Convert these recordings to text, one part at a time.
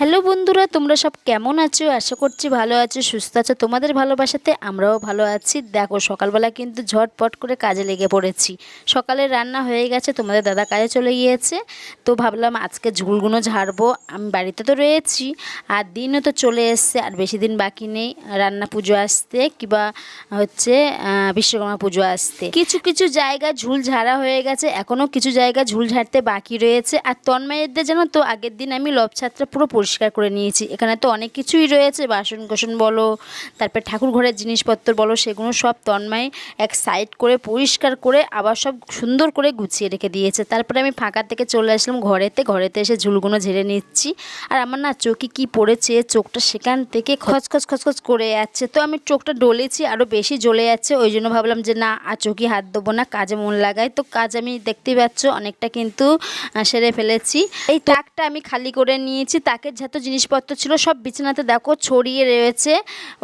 Hello বন্ধুরা, তোমরা সব কেমন আছো? আশা করছি ভালো আছো, সুস্থ আছো। তোমাদের ভালোবাসাতে আমরাও ভালো আছি। দেখো, সকালবেলা কিন্তু ঝটপট করে কাজে লেগে পড়েছি। সকালে রান্না হয়ে গেছে, তোমাদের দাদা কাজে চলে গিয়েছে। তো ভাবলাম আজকে ঝুলগুলো ঝাড়বো। আমি বাড়িতে তো রয়েছি, আর দিনও তো চলে এসছে, আর বেশি দিন বাকি নেই। রান্না পুজো আসতে, কিবা হচ্ছে বিশ্বকর্মা পুজো আসতে। কিছু কিছু জায়গা ঝুল ঝাড়া হয়ে গেছে এখনও কিছু জায়গা ঝুল ঝাড়তে বাকি রয়েছে। আর তন্ময়েরদের জানো তো, আগের দিন আমি লবছাত্রা পুরো পরিষ্কার করে নিয়েছি। এখানে তো অনেক কিছুই রয়েছে বাসন কোসন বলো, তারপর ঠাকুর ঘরের জিনিসপত্র বলো, সেগুলো সব তন্ময় এক সাইড করে পরিষ্কার করে আবার সব সুন্দর করে গুছিয়ে রেখে দিয়েছে। তারপরে আমি ফাঁকা থেকে চলে আসলাম ঘরেতে ঘরেতে এসে ঝুলগুলো ঝেড়ে নিচ্ছি। আর আমার না চোখে কি পড়েছে, চোখটা সেখান থেকে খচখচ খচখচ করে যাচ্ছে। তো আমি চোখটা ডলেছি আরও বেশি জ্বলে যাচ্ছে, ওই জন্য ভাবলাম যে না, আর চোখে হাত দেবো না, কাজে মন লাগাই তো কাজ আমি দেখতেই পাচ্ছ, অনেকটা কিন্তু সেরে ফেলেছি। এই তাকটা আমি খালি করে নিয়েছি তাকের যত জিনিসপত্র ছিল, সব বিছানাতে দেখো ছড়িয়ে রয়েছে।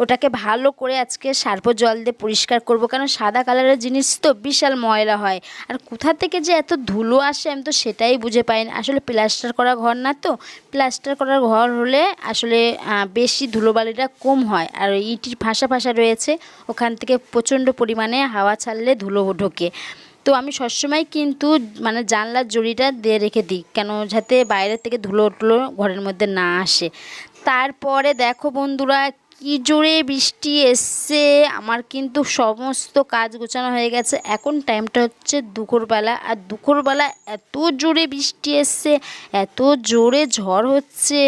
ওটাকে ভালো করে আজকে সার্প জল দিয়ে পরিষ্কার করব, কারণ সাদা কালারের জিনিস তো বিশাল ময়লা হয়। আর কোথা থেকে যে এত ধুলো আসে আমি তো সেটাই বুঝে পাই না। আসলে প্লাস্টার করা ঘর না তো, প্লাস্টার করার ঘর হলে আসলে বেশি ধুলোবালিটা কম হয়। আর ইটির ফাঁসা ফাঁসা রয়েছে, ওখান থেকে প্রচণ্ড পরিমাণে হাওয়া ছাড়লে ধুলো ঢোকে। তো আমি সবসময় কিন্তু মানে জানলার জড়িটা দিয়ে রেখে দিই, কেন যাতে বাইরের থেকে ধুলো টুলো ঘরের মধ্যে না আসে। তারপরে দেখো বন্ধুরা, কি জোরে বৃষ্টি এসছে, আমার কিন্তু সমস্ত কাজ গোছানো হয়ে গেছে। এখন টাইমটা হচ্ছে দুপুরবেলা, আর দুপুরবেলা এত জোরে বৃষ্টি এসছে, এত জোরে ঝড় হচ্ছে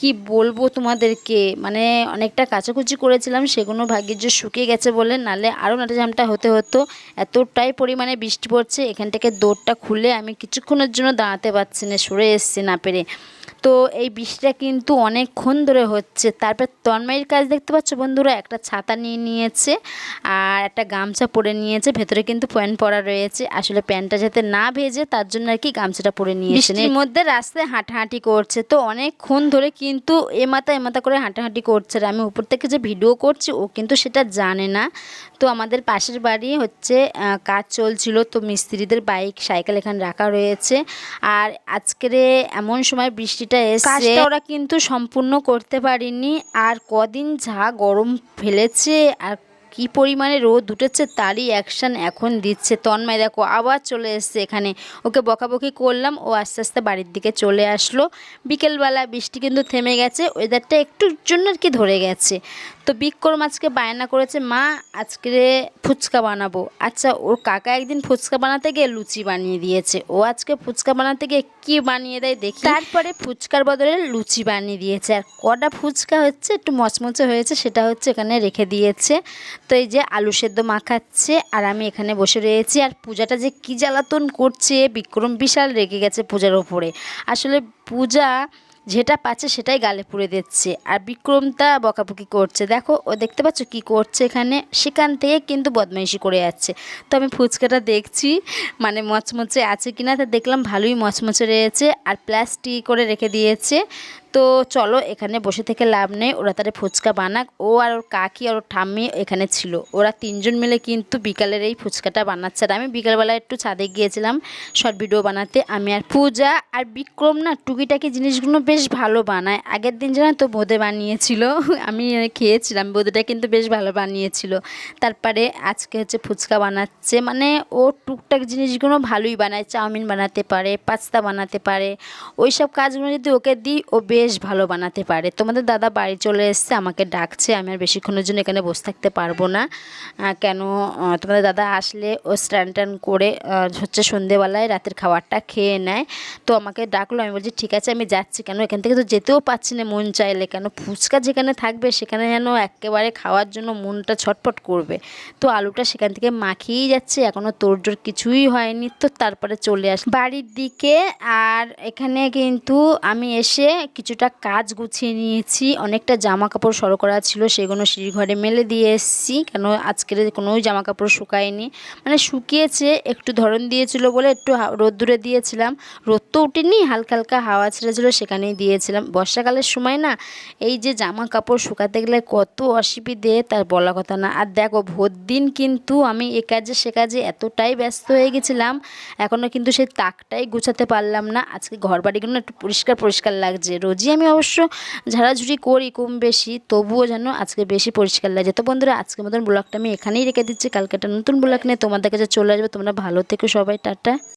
কি বলব তোমাদেরকে? মানে অনেকটা কাচাকুচি করেছিলাম সেগুলো ভাগ্যের শুকিয়ে গেছে বলে। নালে আরও নাটাঝামটা হতে হতো। এতটাই পরিমাণে বৃষ্টি পড়ছে, এখান থেকে দৌড়টা খুলে আমি কিছুক্ষণের জন্য দাঁড়াতে পারছি না, সরে এসছি না পেরে। তো এই বৃষ্টিটা কিন্তু অনেকক্ষণ ধরে হচ্ছে। তারপর তন্ময়ের কাজ দেখতে পাচ্ছ বন্ধুরা একটা ছাতা নিয়ে নিয়েছে আর একটা গামছা পরে নিয়েছে ভেতরে কিন্তু প্যান্ট পরা রয়েছে। আসলে প্যান্টটা যাতে না ভেজে তার জন্য আর কি গামছাটা পরে নিয়েছে। এর মধ্যে রাস্তায় হাঁটাহাঁটি করছে। তো অনেকক্ষণ ধরে কিন্তু এমাথা এমাথা করে হাঁটাহাঁটি করছে আর আমি উপর থেকে যে ভিডিও করছি ও কিন্তু সেটা জানে না। তো আমাদের পাশের বাড়ি হচ্ছে কাজ চলছিল তো মিস্ত্রিদের বাইক সাইকেল এখানে রাখা রয়েছে। আর আজকের এমন সময় বৃষ্টিটা এসে ওরা কিন্তু সম্পূর্ণ করতে পারিনি। আর কদিন যা গরম ফেলেছে আর কি পরিমাণে রোদ উঠেছে তারই অ্যাকশন এখন দিচ্ছে তন্ময়। দেখো আবার চলে এসছে এখানে। ওকে বকাবকি করলাম ও আস্তে আস্তে বাড়ির দিকে চলে আসলো। বিকেলবেলা বৃষ্টি কিন্তু থেমে গেছে ওয়েদারটা একটুর জন্য আর কি ধরে গেছে। তো বিক্রম আজকে বায়না করেছে মা আজকে ফুচকা বানাবো। আচ্ছা ওর কাকা একদিন ফুচকা বানাতে গিয়ে লুচি বানিয়ে দিয়েছে। ও আজকে ফুচকা বানাতে গিয়ে কি বানিয়ে দেয় দেখি। তারপরে ফুচকার বদলে লুচি বানিয়ে দিয়েছে। আর কটা ফুচকা হচ্ছে একটু মচমচে হয়েছে সেটা হচ্ছে এখানে রেখে দিয়েছে। তো এই যে আলু সেদ্ধ মাখাচ্ছে, আর আমি এখানে বসে রয়েছি। আর পূজাটা যে কী জ্বালাতন করছে, বিক্রম বিশাল রেগে গেছে পূজার ওপরে। আসলে পূজা যেটা পাচ্ছে সেটাই গালে পুড়ে দিচ্ছে। আর বিক্রমটা বকাবকি করছে। দেখো, ও দেখতে পাচ্ছ কি করছে এখানে? সেখান থেকে কিন্তু বদমাইশি করে যাচ্ছে। তো আমি ফুচকাটা দেখছি মানে মচমচে আছে কিনা তা দেখলাম, ভালোই মচমচে রয়েছে। আর প্লাস্টিক করে রেখে দিয়েছে। তো চলো এখানে বসে থেকে লাভ নেই, ওরা তারে ফুচকা বানাক। ও আর ওর কাকি আর ওর ঠাম্মি এখানে ছিল। ওরা তিনজন মিলে কিন্তু বিকালের এই ফুচকাটা বানাচ্ছে। আর আমি বিকালবেলা একটু ছাদে গিয়েছিলাম শর্ট ভিডিও বানাতে। আমি আর পূজা আর বিক্রম না টুকিটাকি জিনিসগুলো বেশ ভালো বানায়। আগের দিন জানো তো বোঁদে বানিয়েছিল। আমি খেয়েছিলাম, বোঁদেটা কিন্তু বেশ ভালো বানিয়েছিল। তারপরে আজকে হচ্ছে ফুচকা বানাচ্ছে। মানে ও টুকটাক জিনিসগুলো ভালোই বানায়। চাউমিন বানাতে পারে, পাস্তা বানাতে পারে। ওই সব কাজগুলো যদি ওকে দিই, ও বেশ ভালো বানাতে পারে। তোমাদের দাদা বাড়ি চলে এসছে, আমাকে ডাকছে, আমি আর বেশিক্ষণের জন্য এখানে বসে থাকতে পারব না। কেন তোমাদের দাদা আসলে ও স্ট্যান্ড ট্যান্ড করে হচ্ছে সন্ধেবেলায় রাতের খাবারটা খেয়ে নেয়। তো আমাকে ডাকলো, আমি বলছি, ঠিক আছে, আমি যাচ্ছি। কেন, এখান থেকে তো যেতেও পাচ্ছি না মন চাইলে। কেন, ফুচকা যেখানে থাকবে, সেখানে যেন একেবারে খাওয়ার জন্য মনটা ছটফট করবে। তো আলুটা সেখান থেকে মাখিয়েই যাচ্ছে এখনও তোড়জোড় কিছুই হয়নি। তো তারপরে চলে আস, বাড়ির দিকে, আর এখানে কিন্তু আমি এসে কিছুটা কাজ গুছিয়ে নিয়েছি। অনেকটা জামা কাপড় সরো করা ছিল, সেগুলো সিঁড়ি ঘরে মেলে দিয়ে এসেছি। কেন আজকের কোনো জামা কাপড় শুকায়নি। মানে শুকিয়েছে, একটু ধরন দিয়েছিল বলে একটু রোদ্দুরে দিয়েছিলাম। রোদ তো উঠেনি হালকা হালকা হাওয়া ছেড়েছিল, সেখানেই দিয়েছিলাম। বর্ষাকালের সময় না, এই যে জামা কাপড় শুকাতে গেলে কত অসুবিধে, তার বলা কথা না। আর দেখো, ভোর দিন কিন্তু আমি এ কাজে সে কাজে এতটাই ব্যস্ত হয়ে গেছিলাম এখনও কিন্তু সেই তাকটাই গুছাতে পারলাম না। আজকে ঘর বাড়িগুলো একটু পরিষ্কার পরিষ্কার লাগছে, রোজ রোজই আমি অবশ্য ঝাড়াঝুড়ি করি কম বেশি, তবুও যেন আজকে বেশি পরিষ্কার লাগে। তো বন্ধুরা, আজকের মতন ব্লগটা আমি এখানেই রেখে দিচ্ছি। কালকে একটা নতুন ব্লগ নিয়ে তোমাদের কাছে চলে আসবে। তোমরা ভালো থেকো সবাই, টাটা।